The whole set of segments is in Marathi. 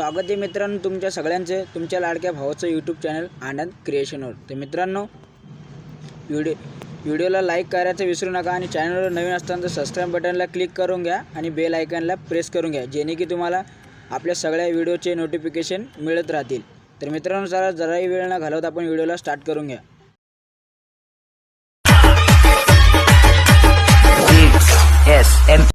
स्वागत आहे मित्रांनो तुमच्या सगळ्यांचे तुमच्या लाडक्या भावाचं यूट्यूब चॅनल आनंद क्रिएशनवर तर मित्रांनो व्हिडिओ व्हिडिओला लाईक करायचं विसरू नका आणि चॅनलवर नवीन असताना तर सबस्क्राईब बटनला क्लिक करून घ्या आणि बेल आयकनला प्रेस करून घ्या जेणे की तुम्हाला आपल्या सगळ्या व्हिडिओचे नोटिफिकेशन मिळत राहतील. तर मित्रांनो जरा जराही वेळ न घालवता आपण व्हिडिओला स्टार्ट करून घ्या. एस एम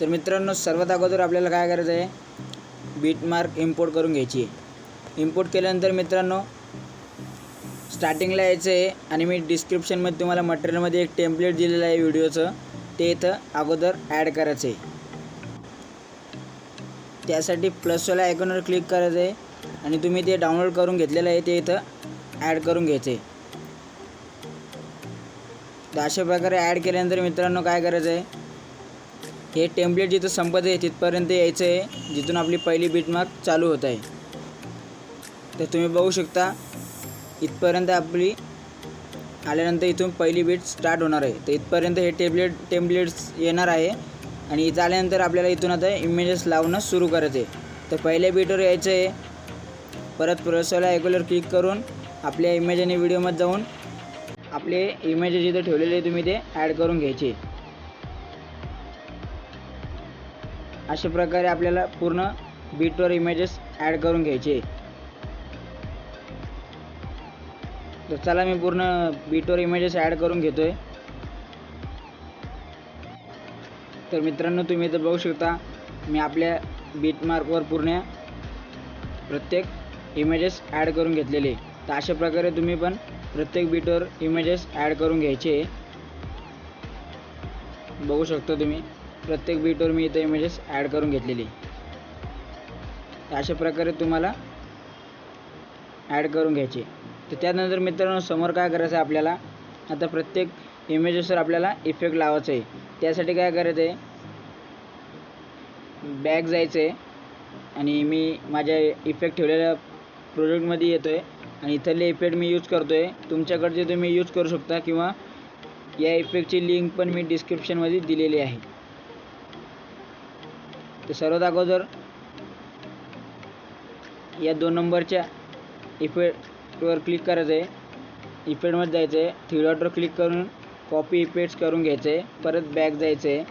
तर मित्रांनो सर्वात अगोदर आपल्याला काय करायचं आहे? बीट मार्क इम्पोर्ट करून घ्यायची आहे. इम्पोर्ट केल्यानंतर मित्रांनो स्टार्टिंगला यायचं आहे आणि मी डिस्क्रिप्शनमध्ये तुम्हाला मटेरियलमध्ये एक टेम्पलेट दिलेलं आहे व्हिडिओचं. ते इथं अगोदर ॲड करायचं आहे. त्यासाठी प्लसवाल्या आयकॉनवर क्लिक करायचं आहे आणि तुम्ही ते डाउनलोड करून घेतलेलं आहे ते इथं ॲड करून घ्यायचं आहे. तर अशा प्रकारे ॲड केल्यानंतर मित्रांनो काय करायचं आहे? हे टेम्पलेट जिथं संपत आहे तिथपर्यंत यायचं आहे. जिथून आपली पहिली बीटमार्क चालू होत आहे. तर तुम्ही बघू शकता इथपर्यंत आपली आल्यानंतर इथून पहिली बीट स्टार्ट होणार आहे. तर इथपर्यंत हे टेम्पलेट टेम्पलेट्स येणार आहे. आणि इथं आल्यानंतर आपल्याला इथून आता इमेजेस लावणं सुरू करायचं आहे तर पहिल्या बीटवर यायचं आहे. परत प्रोसेसला ऐकूलर क्लिक करून आपल्या इमेज आणि व्हिडिओमध्ये जाऊन आपले इमेजेस जिथं ठेवलेले तुम्ही ते ॲड करून घ्यायचे. अशा प्रकारे आपल्याला पूर्ण बीटवर इमेजेस ॲड करून घ्यायचे. तर चला मी पूर्ण बीटवर इमेजेस ॲड करून घेतोय. तर मित्रांनो तुम्ही इथं बघू शकता मी आपल्या बीटमार्कवर पूर्ण प्रत्येक इमेजेस ॲड करून घेतलेले. तर अशा प्रकारे तुम्ही पण प्रत्येक बीटवर इमेजेस ॲड करून घ्यायचे. बघू शकता तुम्ही. प्रत्येक बीटवर मी इथं इमेजेस ॲड करून घेतलेली. अशा प्रकारे तुम्हाला ॲड करून घ्यायचे. तर त्यानंतर मित्रांनो समोर काय करायचं आहे आपल्याला? आता प्रत्येक इमेजेसवर आपल्याला इफेक्ट लावायचं आहे. त्यासाठी काय करायचं आहे? बॅग जायचं आहे. आणि मी माझ्या इफेक्ट ठेवलेल्या प्रोजेक्टमध्ये येतो आहे आणि इथले इफेक्ट मी यूज करतो आहे तुमच्याकडचे तुम्ही यूज करू शकता किंवा या इफेक्टची लिंक पण मी डिस्क्रिप्शनमध्ये दिलेली आहे. तर सर्वात अगोदर या दोन नंबरच्या इफेक्टवर क्लिक करायचं आहे इफेक्टमध्ये जायचं आहे थ्री डॉटवर क्लिक करून कॉपी इफेक्ट्स करून घ्यायचं आहे परत बॅक जायचं आहे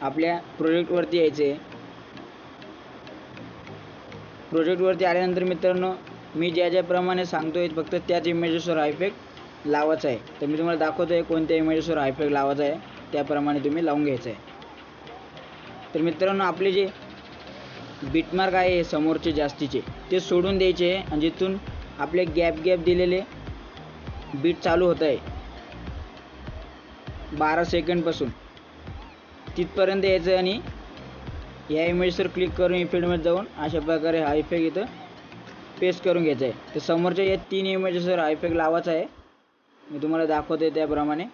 आपल्या प्रोजेक्टवरती यायचं आहे प्रोजेक्टवरती आल्यानंतर मित्रांनो मी ज्या ज्याप्रमाणे सांगतो आहे फक्त त्याच इमेजेसवर हा इफेक्ट लावायचा आहे. तर मी तुम्हाला दाखवतो आहे कोणत्या इमेजेसवर हा इफेक्ट लावायचा आहे. त्याप्रमाणे तुम्ही लावून घ्यायचं आहे तर मित्रांनो आपले जे बिटमार्क आहे समोरचे जास्तीचे ते सोडून द्यायचे आणि जिथून आपले गॅप गॅप दिलेले बीट चालू होत आहे. बारा सेकंडपासून तिथपर्यंत यायचं आणि या इमेजवर क्लिक करून इफेक्टमध्ये जाऊन अशा प्रकारे हा इफेक्ट इथं पेस्ट करून घ्यायचा आहे. तर समोरच्या या तीन इमेजेसवर हा इफेक्ट लावायचा आहे. मी तुम्हाला दाखवते त्याप्रमाणे.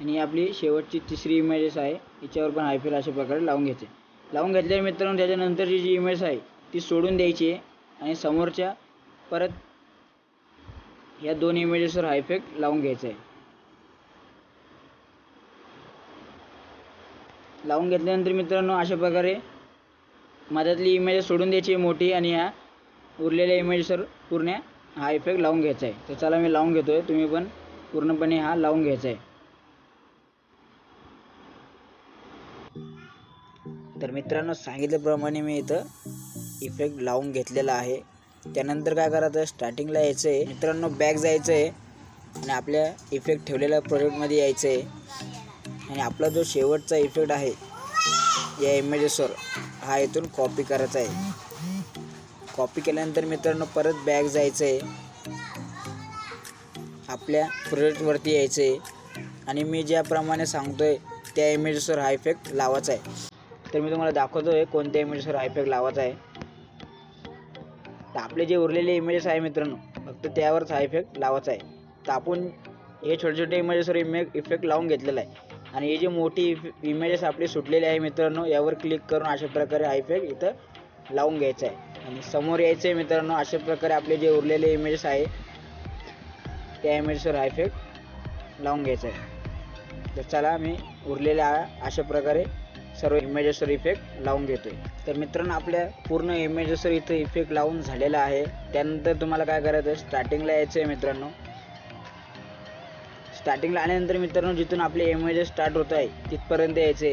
आणि आपली शेवटची तिसरी इमेजेस आहे हिच्यावर पण हायफेल अशा प्रकारे लावून घ्यायचे लावून घेतल्या मित्रांनो त्याच्यानंतरची जी इमेज आहे ती सोडून द्यायची आहे. आणि समोरच्या परत या दोन इमेजेसवर हा इफेक्ट लावून घ्यायचा आहे. लावून घेतल्यानंतर मित्रांनो अशा प्रकारे मधातली इमेज सोडून द्यायची आहे मोठी आणि ह्या उरलेल्या इमेजेसवर पूर्ण हा इफेक्ट लावून घ्यायचा आहे. तर चला मी लावून घेतो आहे तुम्ही पण पूर्णपणे हा लावून घ्यायचा आहे. तर मित्रांनो सांगितल्याप्रमाणे मी इथं इफेक्ट लावून घेतलेला आहे. त्यानंतर काय करायचं? स्टार्टिंगला यायचं आहे मित्रांनो बॅग जायचं आहे आणि आपल्या इफेक्ट ठेवलेल्या प्रोजेक्टमध्ये यायचं आहे आणि आपला जो शेवटचा इफेक्ट आहे या इमेजेसवर हा इथून कॉपी करायचा आहे. कॉपी केल्यानंतर मित्रांनो परत बॅग जायचं आहे आपल्या प्रोजेक्टवरती यायचं आहे आणि मी ज्याप्रमाणे सांगतो आहे त्या इमेजेसवर हा इफेक्ट लावायचा आहे. तर मी तुम्हाला दाखवतो आहे कोणत्या इमेजेसवर हा लावायचा आहे. तर आपले जे उरलेले इमेजेस आहे मित्रांनो फक्त त्यावरच हा इफेक्ट लावायचा आहे. तर आपण हे छोटे छोटे इमेजेसवर इमे इफेक्ट लावून घेतलेला आहे. आणि हे जे मोठी इमेजेस आपली सुटलेली आहे मित्रांनो यावर क्लिक करून अशा प्रकारे हा इफेक्ट इथं लावून घ्यायचा आहे. आणि समोर यायचं आहे मित्रांनो अशा प्रकारे आपले जे उरलेले इमेजेस आहे त्या इमेजेसवर हा इफेक्ट लावून घ्यायचा आहे. तर चला मी उरलेल्या अशा प्रकारे सर्व इमेजेसवर इफेक्ट लावून घेतोय. तर मित्रांनो आपल्या पूर्ण इमेजेसवर इथं इफेक्ट लावून झालेला आहे. त्यानंतर तुम्हाला काय करायचं आहे स्टार्टिंगला यायचं आहे मित्रांनो स्टार्टिंगला आल्यानंतर मित्रांनो जिथून आपले इमेजेस स्टार्ट होत आहे तिथपर्यंत यायचे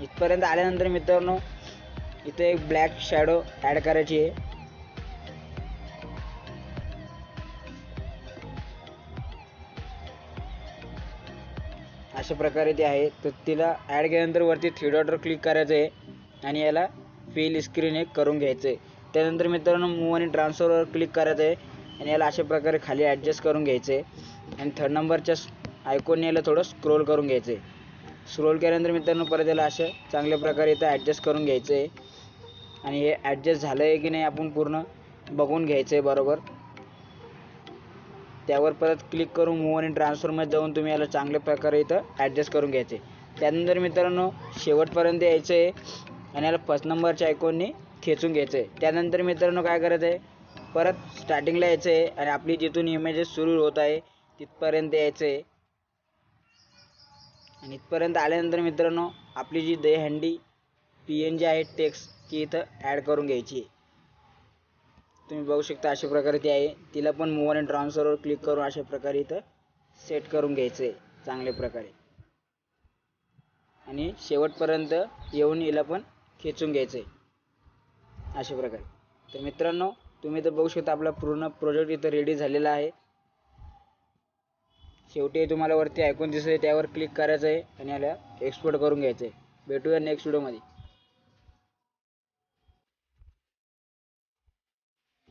इथपर्यंत आल्यानंतर मित्रांनो इथे एक ब्लॅक शॅडो ॲड करायची आहे. अशा प्रकारे ते आहे. तर तिला ॲड केल्यानंतर वरती थ्री डॉटवर क्लिक करायचं आहे. आणि याला फिल स्क्रीन एक करून घ्यायचं आहे. त्यानंतर मित्रांनो मूव आणि ट्रान्सफरवर क्लिक करायचं आहे. आणि याला अशा प्रकारे खाली ॲडजस्ट करून घ्यायचं आहे. आणि थर्ड नंबरच्या आयकॉन याला थोडं स्क्रोल करून घ्यायचं आहे. स्क्रोल केल्यानंतर मित्रांनो परत याला असं चांगल्या प्रकारे इथं ॲडजस्ट करून घ्यायचं आहे. आणि हे ॲडजस्ट झालं आहे की नाही आपण पूर्ण बघून घ्यायचं आहे बरोबर. त्यावर परत क्लिक करून मूव आणि ट्रान्सफरमध्ये जाऊन तुम्ही याला चांगल्या प्रकारे इथं ॲडजस्ट करून घ्यायचे. त्यानंतर मित्रांनो शेवटपर्यंत यायचं आहे आणि याला फर्स्ट नंबरच्या आयकॉनने खेचून घ्यायचं आहे त्यानंतर मित्रांनो काय करायचं आहे परत स्टार्टिंगला यायचं आहे आणि आपली जिथून इमेजेस सुरू होत आहे तिथपर्यंत यायचं आहे आणि इथपर्यंत आल्यानंतर मित्रांनो आपली जी दहीहंडी पी एन जी आहे टेक्स्ट ती इथं ॲड करून घ्यायची आहे. तुम्ही बघू शकता अशा प्रकारे ती आहे. तिला पण मूव आणि ट्रान्सफरवर क्लिक करून अशा प्रकारे इथं सेट करून घ्यायचं आहे चांगल्या प्रकारे. आणि शेवटपर्यंत येऊन हिला पण खेचून घ्यायचं आहे अशा प्रकारे. तर मित्रांनो तुम्ही तर बघू शकता आपला पूर्ण प्रोजेक्ट इथं रेडी झालेला आहे. शेवटी तुम्हाला वरती ऐकून दिसत आहे त्यावर क्लिक करायचं आहे आणि याला एक्सपोर्ट करून घ्यायचं आहे भेटूया नेक्स्ट व्हिडिओमध्ये